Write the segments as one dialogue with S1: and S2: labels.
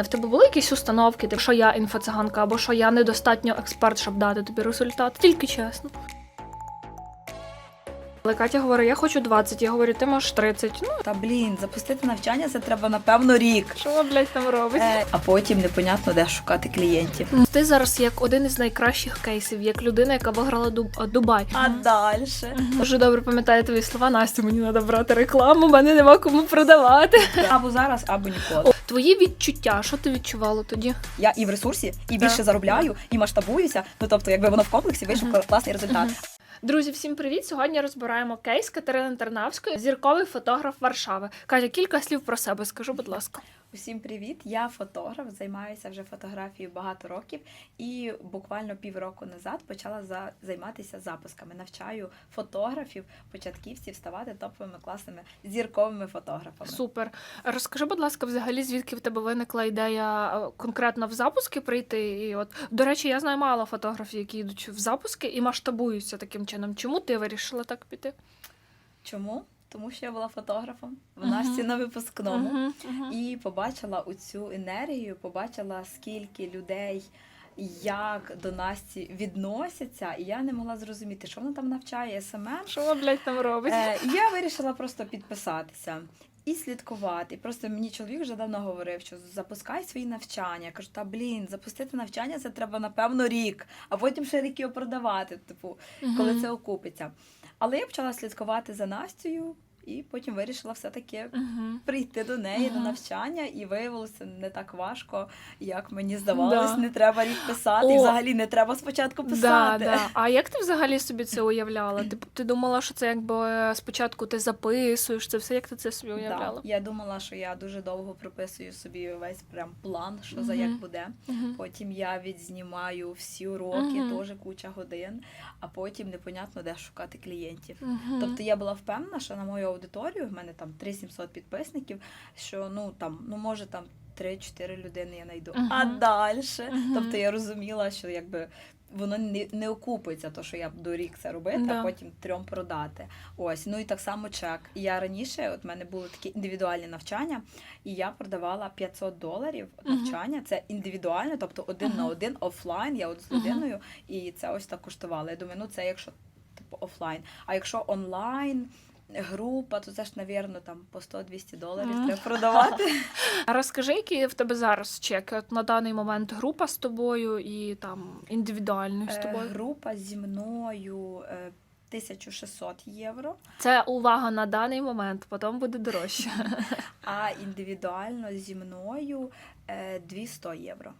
S1: В тебе були якісь установки, типу, що я інфоциганка, або що я недостатньо експерт, щоб дати тобі результат. Тільки чесно. Але Катя говорить, я хочу 20, я говорю, ти можеш 30. Ну,
S2: Та блін, запустити навчання це треба напевно рік.
S1: що блядь, там робить?
S2: Е, а потім непонятно, де шукати клієнтів.
S1: Ти зараз як один із найкращих кейсів, як людина, яка виграла Дуб- Дубай.
S2: А далі?
S1: Дуже добре пам'ятаю твої слова. Настя, мені треба брати рекламу, мене нема кому продавати.
S2: Або зараз, або ніколи.
S1: Твої відчуття, що ти відчувала тоді?
S2: Я і в ресурсі, і більше
S1: да.
S2: заробляю, і масштабуюся. Ну тобто, якби воно в комплексі вийшов класний результат.
S1: Друзі, всім привіт! Сьогодні розбираємо кейс Катерини Тернавської, зірковий фотограф Варшави. Катя, кілька слів про себе. Скажу, будь ласка.
S2: Усім привіт! Я фотограф, займаюся вже фотографією багато років, і буквально півроку назад почала за займатися запусками. Навчаю фотографів, початківців ставати топовими класними зірковими фотографами.
S1: Супер. Розкажи, будь ласка, взагалі, звідки в тебе виникла ідея е, конкретно в запуски прийти? І от, до речі, я знаю мало фотографів, які йдуть в запуски і масштабуються таким чином. Чому ти вирішила так піти?
S2: Чому? Тому що я була фотографом в Насті на випускному.
S1: Мгм, мгм.
S2: І побачила у цю енергію, побачила, скільки людей як до Насті відносяться, і я не могла зрозуміти, що вона там навчає СММ.
S1: Що вона, блядь, там робить?
S2: Е, я вирішила просто підписатися. І слідкувати. Просто мені чоловік вже давно говорив, що запускай свої навчання. Я кажу, та блін, запустити навчання це треба напевно рік, а потім ще рік його продавати, типу, коли
S1: Мгм.
S2: це окупиться. Але я почала слідкувати за Настю, і потім вирішила все-таки
S1: Мгм.
S2: прийти до неї
S1: Ага.
S2: на навчання, і виявилося не так важко, як мені здавалось.
S1: Да.
S2: Не треба рік писати, і взагалі не треба спочатку писати.
S1: да. А як ти взагалі собі це уявляла? Ти, ти думала, що це якби спочатку ти записуєш це все, як ти це собі уявляла?
S2: Да. Я думала, що я дуже довго прописую собі весь прям план, що за як буде.
S1: Мгм.
S2: Потім я відзнімаю всі уроки,
S1: Мгм.
S2: теж куча годин, а потім непонятно, де шукати клієнтів.
S1: Мгм.
S2: Тобто я була впевнена, що на мою аудиторію, в мене там 3700 підписників, що ну там, ну може там 3-4 людини я знайду.
S1: Мгм.
S2: А далі.
S1: Мгм.
S2: Тобто я розуміла, що якби. Воно не, не окупиться, то що я буду рік це робити,
S1: Да.
S2: а потім трьом продати. Ось, ну і так само чек. Я раніше, от в мене були такі індивідуальні навчання, і я продавала 500 доларів навчання. Це індивідуально, тобто один на один офлайн. Я от з людиною, і це ось так коштувало. Я думаю, ну це якщо типу офлайн. А якщо онлайн, група, то це ж, навірно, там по 100-200 доларів треба продавати.
S1: А розкажи, які в тебе зараз чеки? От на даний момент група з тобою і там індивідуальною з
S2: Е,
S1: тобою.
S2: Група зі мною е, 1600 євро,
S1: Це увага на даний момент, потім буде дорожче.
S2: а індивідуально зі мною е, 200 євро.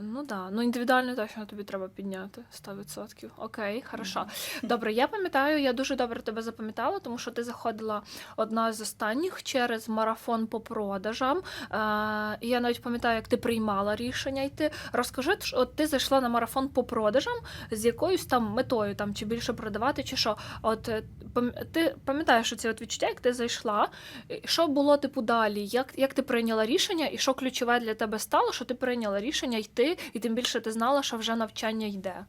S1: Ну да, ну індивідуально точно тобі треба підняти 100%. Окей, хорошо. Добре, я пам'ятаю, я дуже добре тебе запам'ятала, тому що ти заходила одна з останніх через марафон по продажам. Е, і я навіть пам'ятаю, як ти приймала рішення йти. Розкажи, от ти зайшла на марафон по продажам з якоюсь там метою, там чи більше продавати, чи що. От е, ти пам'ятаєш ці от відчуття, як ти зайшла? Що було типу далі? Як, як ти прийняла рішення, і що ключове для тебе стало, що ти прийняла рішення йти, і тим більше ти знала, що вже навчання йде.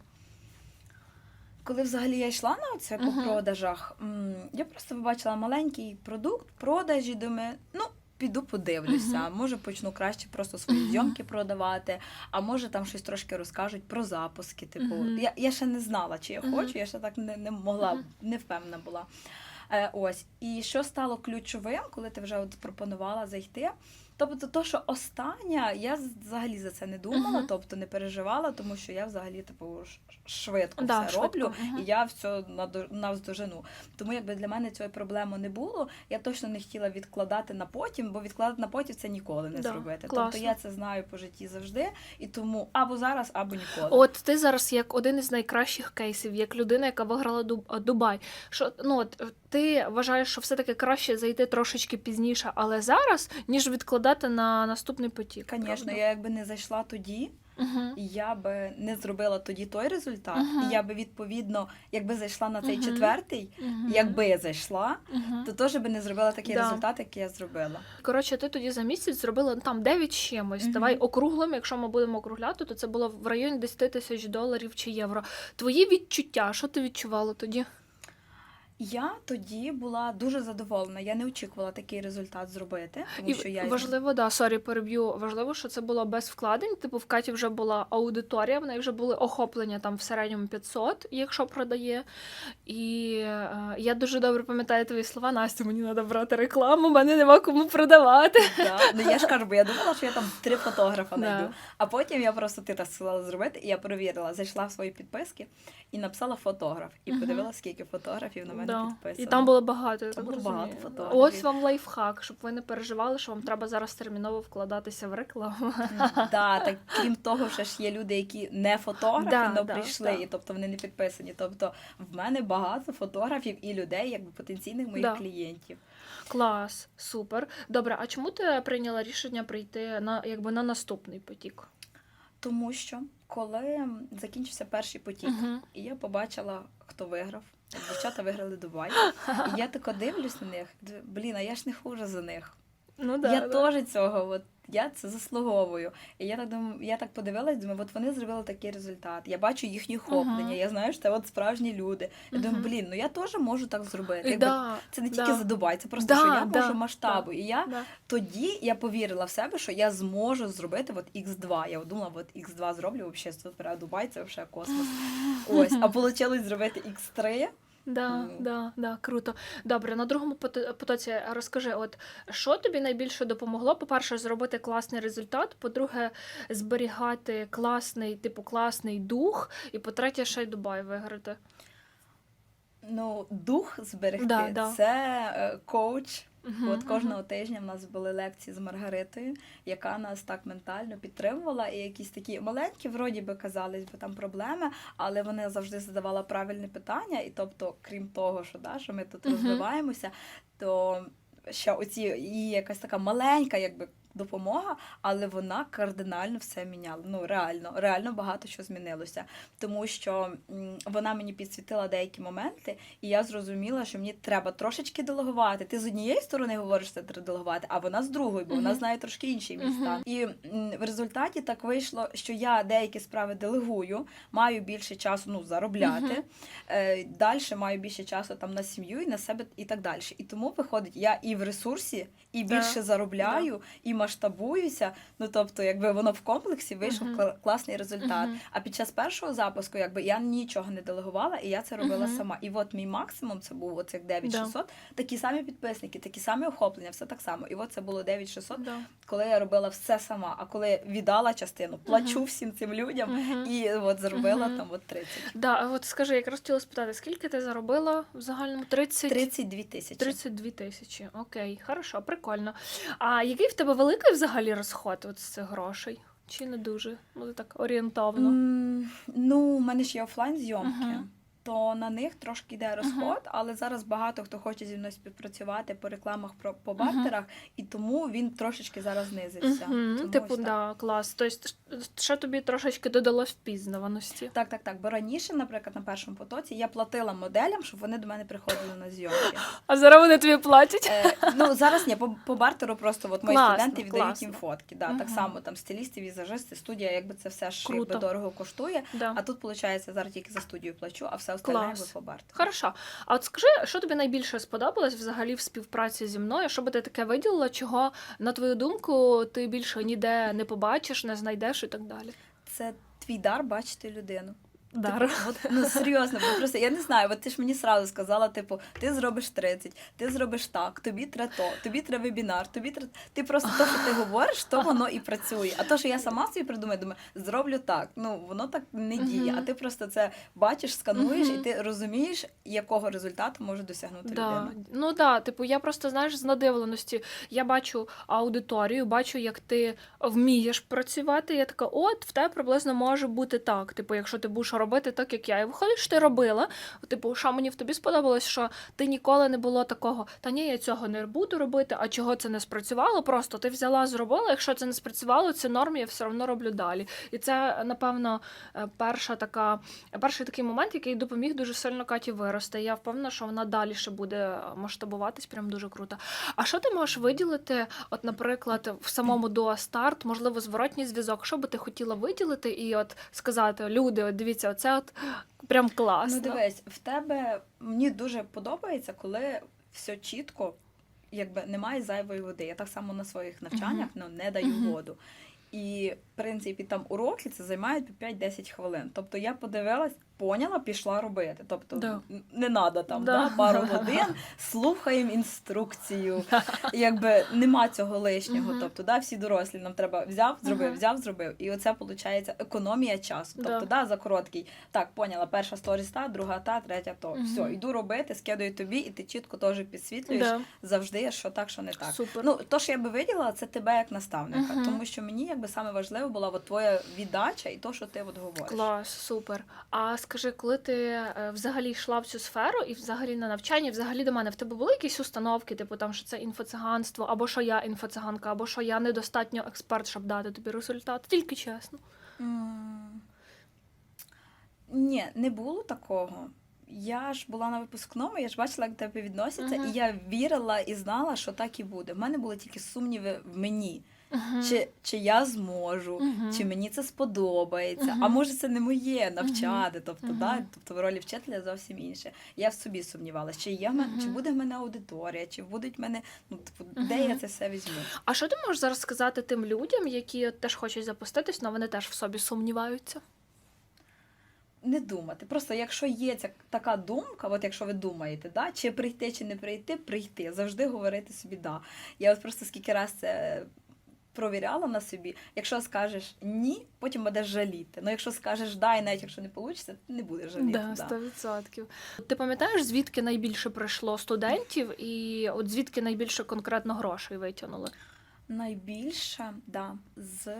S2: Коли взагалі я йшла на це по
S1: Мгм.
S2: продажах, я просто побачила маленький продукт, продажі, думаю, ну. Піду подивлюся, може почну краще просто свої
S1: Мгм.
S2: зйомки продавати, а може там щось трошки розкажуть про запуски. Типу,
S1: Мгм.
S2: я, я ще не знала, чи я
S1: Мгм.
S2: хочу, я ще так не, не могла,
S1: Мгм.
S2: не впевнена була. Е, ось. І що стало ключовим, коли ти вже от пропонувала зайти? Тобто, то, що остання, я взагалі за це не думала,
S1: Мгм.
S2: тобто не переживала, тому що я взагалі типу швидко
S1: Да,
S2: все
S1: швидко,
S2: роблю,
S1: мгм.
S2: і я все навздожену. Тому якби для мене цієї проблеми не було, я точно не хотіла відкладати на потім, бо відкладати на потім це ніколи не
S1: Да,
S2: зробити.
S1: класно.
S2: Тобто я це знаю по житті завжди, і тому або зараз, або ніколи.
S1: От ти зараз як один із найкращих кейсів, як людина, яка виграла Дуб- Дубай. Що ну от ти вважаєш, що все-таки краще зайти трошечки пізніше, але зараз, ніж відкладати на наступний потік.
S2: Звісно, я якби не зайшла тоді,
S1: Угу.
S2: я би не зробила тоді той результат,
S1: Мгм.
S2: і я би відповідно, якби зайшла на цей
S1: Мгм.
S2: четвертий, якби я зайшла, то теж би не зробила такий
S1: Да.
S2: результат, який я зробила.
S1: Коротше, ти тоді за місяць зробила ну, там 9 з чимось. Давай округлим, якщо ми будемо округляти, то це було в районі 10 тисяч доларів чи євро. Твої відчуття, що ти відчувала тоді?
S2: Я тоді була дуже задоволена. Я не очікувала такий результат зробити, тому
S1: І
S2: що я
S1: важливо, да, сорі, переб'ю. Важливо, що це було без вкладень. Типу, в Каті вже була аудиторія, в неї вже були охоплення там в середньому 500, якщо продає. І е, я дуже добре пам'ятаю твої слова. Настя, мені треба брати рекламу, мене нема кому продавати.
S2: Да. Ну я ж кажу, бо я думала, що я там три фотографа
S1: Да.
S2: знайду. А потім я просто ти так сказала зробити, і я перевірила, зайшла в свої підписки і написала фотограф. І подивилася, скільки фотографів на мене
S1: Да.
S2: підписано.
S1: І там було багато. я
S2: Там
S1: так
S2: було багато
S1: розумію.
S2: фотографів.
S1: Ось вам лайфхак, щоб ви не переживали, що вам треба зараз терміново вкладатися в рекламу.
S2: Да, так крім того, ще ж є люди, які не фотографи,
S1: Да,
S2: але
S1: да,
S2: прийшли,
S1: да.
S2: і тобто вони не підписані. Тобто в мене багато фотографів і людей, якби потенційних моїх
S1: Да.
S2: клієнтів.
S1: Клас, супер. Добре, а чому ти прийняла рішення прийти на якби на наступний потік?
S2: Тому що коли закінчився перший потік,
S1: Мгм.
S2: і я побачила, хто виграв. Дівчата виграли Дубай. І я тако дивлюсь на них. Блін, а я ж не хуже за них.
S1: Ну да,
S2: я
S1: да.
S2: теж цього, от я це заслуговую. І я так думаю, я так подивилась, думаю, от вони зробили такий результат. Я бачу їхні охоплення.
S1: Мгм.
S2: Я знаю, що це от справжні люди. Я думаю, блін, ну я теж можу так зробити. Якби
S1: да,
S2: Це не
S1: да.
S2: тільки за Дубай, це просто
S1: Да,
S2: що я
S1: да,
S2: можу масштабу. І я
S1: да.
S2: тоді я повірила в себе, що я зможу зробити от X2. Я от думала, от X2 зроблю, взагалі супер, а Дубай це взагалі космос. Ось, а вийшло зробити X3.
S1: Да,
S2: Ну.
S1: да, да, круто. Добре, на другому пото- потоці розкажи, от що тобі найбільше допомогло? По-перше, зробити класний результат. По-друге, зберігати класний, типу, класний дух. І по-третє, ще й Дубай виграти.
S2: Ну, дух зберегти
S1: Да, да.
S2: це е, коуч.
S1: Мгм,
S2: От кожного тижня в нас були лекції з Маргаритою, яка нас так ментально підтримувала, і якісь такі маленькі, вроді би казались, бо там проблеми, але вона завжди задавала правильні питання. І тобто, крім того, що, да, що ми тут
S1: Мгм.
S2: розвиваємося, то ще оці її якась така маленька, якби. Допомога, але вона кардинально все міняла. Ну реально, реально багато що змінилося. Тому що вона мені підсвітила деякі моменти, і я зрозуміла, що мені треба трошечки делегувати. Ти з однієї сторони говориш, що це треба делегувати, а вона з другої, бо вона знає трошки інший мій
S1: Мгм.
S2: стан. І в результаті так вийшло, що я деякі справи делегую, маю більше часу ну, заробляти.
S1: Мгм.
S2: Е, далі маю більше часу там на сім'ю і на себе і так далі. І тому виходить, я і в ресурсі, і більше заробляю, і масштабуюся. Ну тобто, якби воно в комплексі вийшов
S1: Мгм.
S2: кла- класний результат.
S1: Мгм.
S2: А під час першого запуску, якби я нічого не делегувала, і я це робила
S1: Мгм.
S2: сама. І от мій максимум це був оцих 9600, такі самі підписники, такі самі охоплення, все так само. І от це було 9600,
S1: Да.
S2: коли я робила все сама. А коли віддала частину, плачу
S1: Мгм.
S2: всім цим людям.
S1: Мгм.
S2: І от заробила
S1: Мгм.
S2: там от 30.
S1: Да, а от скажи, якраз хотіла спитати, скільки ти заробила в загальному? 30?
S2: 32 тисячі.
S1: 32 тисячі. Окей, хорошо, прикольно. А який в тебе великий взагалі розход от з цих грошей? Чи не дуже? Ну, так орієнтовно.
S2: Mm, Ну, у мене ж є офлайн зйомки.
S1: Мгм.
S2: То на них трошки йде розход, але зараз багато хто хоче зі мною співпрацювати по рекламах про по бартерах, і тому він трошечки зараз знизився.
S1: Мгм,
S2: Тому
S1: Типу,
S2: так.
S1: да, клас. Тобто, ще тобі трошечки додало впізнаваності.
S2: Так, так, так. Бо раніше, наприклад, на першому потоці я платила моделям, щоб вони до мене приходили на зйомки.
S1: А зараз вони тобі платять?
S2: Е, ну зараз ні, по, по бартеру просто от мої
S1: Класно,
S2: студенти віддають
S1: класно.
S2: їм фотки. Да,
S1: Мгм.
S2: Так само там стилісти, візажисти, студія, якби це все ж якби дорого коштує.
S1: Да.
S2: А тут, виходить, зараз тільки за студію плачу, а все остальне
S1: Клас.
S2: якби по.
S1: Хорошо. А от скажи, що тобі найбільше сподобалось взагалі в співпраці зі мною? Що би ти таке виділила, чого, на твою думку, ти більше ніде не побачиш, не знайдеш і так далі?
S2: Це твій дар бачити людину.
S1: Дар.
S2: Типу, от, ну серйозно, бо просто я не знаю, от ти ж мені сразу сказала, типу, ти зробиш 30, ти зробиш так, тобі треба то, тобі треба вебінар, тобі треба. Ти просто то, що ти говориш, то воно і працює. А то, що я сама собі придумаю, думаю, зроблю так. Ну воно так не діє. А ти просто це бачиш, скануєш, і ти розумієш, якого результату може досягнути
S1: Да.
S2: людина.
S1: Ну да, типу, я просто знаєш з надивленості. Я бачу аудиторію, бачу, як ти вмієш працювати. Я така, от в тебе приблизно може бути так. Типу, якщо ти будеш робити так, як я. І виходить, що ти робила. Типу, що мені в тобі сподобалось, що ти ніколи не було такого, та ні, я цього не буду робити, а чого це не спрацювало. Просто ти взяла, зробила. Якщо це не спрацювало, це норм, я все одно роблю далі. І це, напевно, е, перша така, перший такий момент, який допоміг дуже сильно Каті вирости. Я впевнена, що вона далі ще буде масштабуватись, прям дуже круто. А що ти можеш виділити, от, наприклад, в самому Дуа Старт, можливо, зворотній зв'язок, що би ти хотіла виділити і от сказати, люди, от дивіться, подобається. Оце от прям класно.
S2: Ну дивись, в тебе мені дуже подобається, коли все чітко, якби немає зайвої води. Я так само на своїх навчаннях ну, не даю
S1: Мгм.
S2: воду. І, в принципі, там уроки це займають по 5-10 хвилин. Тобто я подивилась, поняла, пішла робити. Тобто
S1: Да.
S2: не треба там
S1: Да.
S2: да. пару годин, слухаємо інструкцію. Якби нема цього лишнього. Тобто, да, всі дорослі нам треба взяв, зробив, взяв, зробив. І оце виходить економія часу. Тобто, да, за короткий. Так, поняла, перша сторіс та, друга та, третя то. Все, йду робити, скидаю тобі, і ти чітко теж підсвітлюєш
S1: Да.
S2: завжди, що так, що не так.
S1: Супер.
S2: Ну, то, що я би виділа, це тебе як наставника, тому що мені якби саме важливо була от твоя віддача і то, що ти от говориш.
S1: Клас, супер. А скажи, коли ти е, взагалі йшла в цю сферу і взагалі на навчання, взагалі до мене в тебе були якісь установки, типу там, що це інфоциганство, або що я інфоциганка, або що я недостатньо експерт, щоб дати тобі результат. Тільки чесно.
S2: М, Ні, не було такого. Я ж була на випускному, я ж бачила, як до тебе відносяться,
S1: Мгм.
S2: і я вірила і знала, що так і буде. В мене були тільки сумніви в мені. Чи, чи я зможу, чи мені це сподобається, а може це не моє навчати. Тобто, да, тобто в ролі вчителя зовсім інше. Я в собі сумнівалася, чи є чи буде в мене аудиторія, чи будуть в мене, ну типу, де я це все візьму.
S1: А що ти можеш зараз сказати тим людям, які теж хочуть запуститись, але вони теж в собі сумніваються?
S2: Не думати. Просто якщо є ця така думка, от якщо ви думаєте, да, чи прийти, чи не прийти, прийти. Завжди говорити собі да. Я от просто скільки раз це провіряла на собі. Якщо скажеш ні, потім будеш жаліти. Ну якщо скажеш да, і навіть якщо не вийде, ти не будеш жаліти.
S1: Да,
S2: Да,
S1: 100%. Ти пам'ятаєш, звідки найбільше прийшло студентів, і от звідки найбільше конкретно грошей витягнули?
S2: Найбільше да, з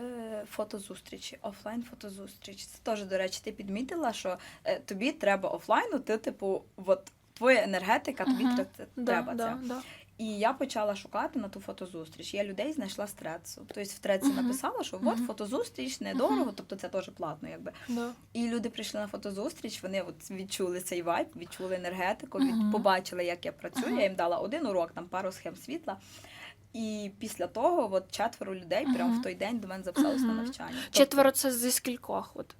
S2: фотозустрічі, офлайн фотозустріч. Це теж, до речі, ти підмітила, що е, тобі треба офлайну, ти, типу, от твоя енергетика, тобі тре- це- треба
S1: да,
S2: це.
S1: да.
S2: І я почала шукати на ту фотозустріч. Я людей знайшла з трецу. Тобто в треці
S1: Мгм.
S2: написала, що от фотозустріч недорого, тобто це теж платно, якби.
S1: Да.
S2: І люди прийшли на фотозустріч, вони от відчули цей вайб, відчули енергетику, від,
S1: Мгм.
S2: побачили, як я працюю.
S1: Ага.
S2: Я їм дала один урок, там пару схем світла. І після того от четверо людей прямо
S1: Мгм.
S2: в той день до мене записалися на
S1: Мгм.
S2: навчання. Тобто,
S1: Четверо це зі скількох? От.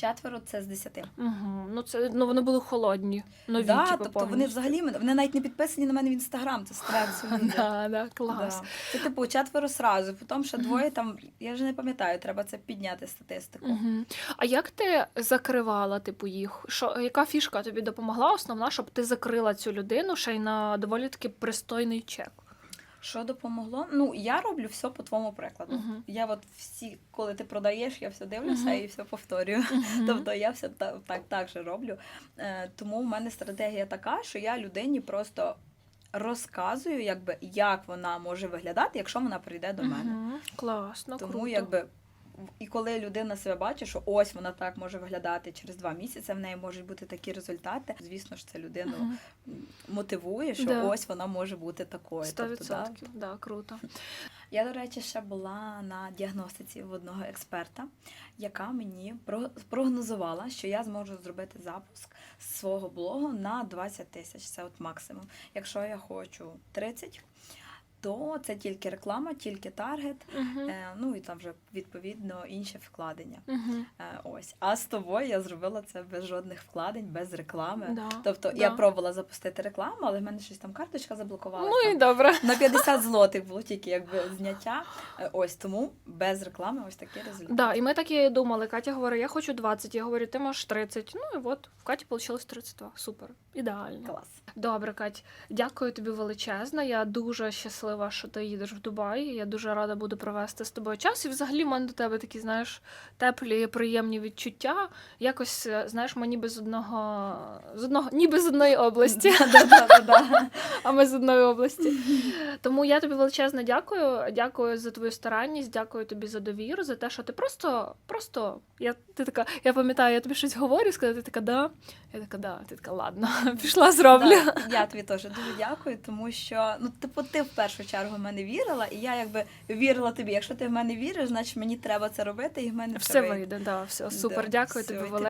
S2: Четверо це з десяти.
S1: Угу. Ну, це, ну, вони були холодні, нові,
S2: да,
S1: типу,
S2: тобто вони взагалі вони навіть не підписані на мене в інстаграм, це з трецу.
S1: Да, да, клас.
S2: Да. Це типу четверо сразу, потім ще двоє там, я вже не пам'ятаю, треба це підняти статистику.
S1: Угу. А як ти закривала типу їх? Що яка фішка тобі допомогла основна, щоб ти закрила цю людину ще й на доволі таки пристойний чек?
S2: Що допомогло? Ну, я роблю все по твоєму прикладу.
S1: Мгм.
S2: Я от всі, коли ти продаєш, я все дивлюся
S1: Мгм.
S2: і все повторюю.
S1: Мгм.
S2: Тобто я все так, так, так же роблю. Е, тому в мене стратегія така, що я людині просто розказую, якби, як вона може виглядати, якщо вона прийде до мене.
S1: Класно,
S2: Тому
S1: круто.
S2: якби. І коли людина себе бачить, що ось вона так може виглядати через два місяці, в неї можуть бути такі результати. Звісно ж, це людину м, мотивує, що
S1: Да.
S2: ось вона може бути такою.
S1: Сто
S2: Тобто, да.
S1: да, круто.
S2: Я, до речі, ще була на діагностиці в одного експерта, яка мені прогнозувала, що я зможу зробити запуск свого блогу на 20 тисяч. Це от максимум. Якщо я хочу 30, то це тільки реклама, тільки таргет.
S1: Угу.
S2: Е, ну і там вже відповідно інше вкладення.
S1: Угу.
S2: Е, ось. А з тобою я зробила це без жодних вкладень, без реклами.
S1: Да.
S2: Тобто
S1: да.
S2: я пробувала запустити рекламу, але в мене щось там карточка заблокувалася.
S1: Ну і добре.
S2: На 50 злотих було тільки якби зняття. Е, Ось тому без реклами ось такий результат.
S1: Да, і ми так і думали. Катя говорить, я хочу 20, я говорю, ти можеш 30. Ну і от в Каті вийшло 32. Супер. Ідеально.
S2: Клас.
S1: Добре, Кать, дякую тобі величезно. Я дуже щаслива, що ти їдеш в Дубай. Я дуже рада буду провести з тобою час. І взагалі в мене до тебе такі, знаєш, теплі, приємні відчуття. Якось, е, знаєш, ми ніби з одного, з одного, ніби з одної області, а ми з одної області. Тому я тобі величезно дякую. Дякую за твою старанність, дякую тобі за довіру, за те, що ти просто, просто я ти така, я пам'ятаю, я тобі щось говорю, сказати, ти така, да. Я така, да, ти така, ладно, пішла, зроблю.
S2: Я тобі теж дуже дякую, тому що ну типу ти в першу чергу в мене вірила, і я якби вірила тобі. Якщо ти в мене віриш, значить мені треба це робити, і в мене
S1: Все
S2: вийде.
S1: вийде, да, все
S2: Да,
S1: супер. Дякую
S2: все,
S1: тобі велике.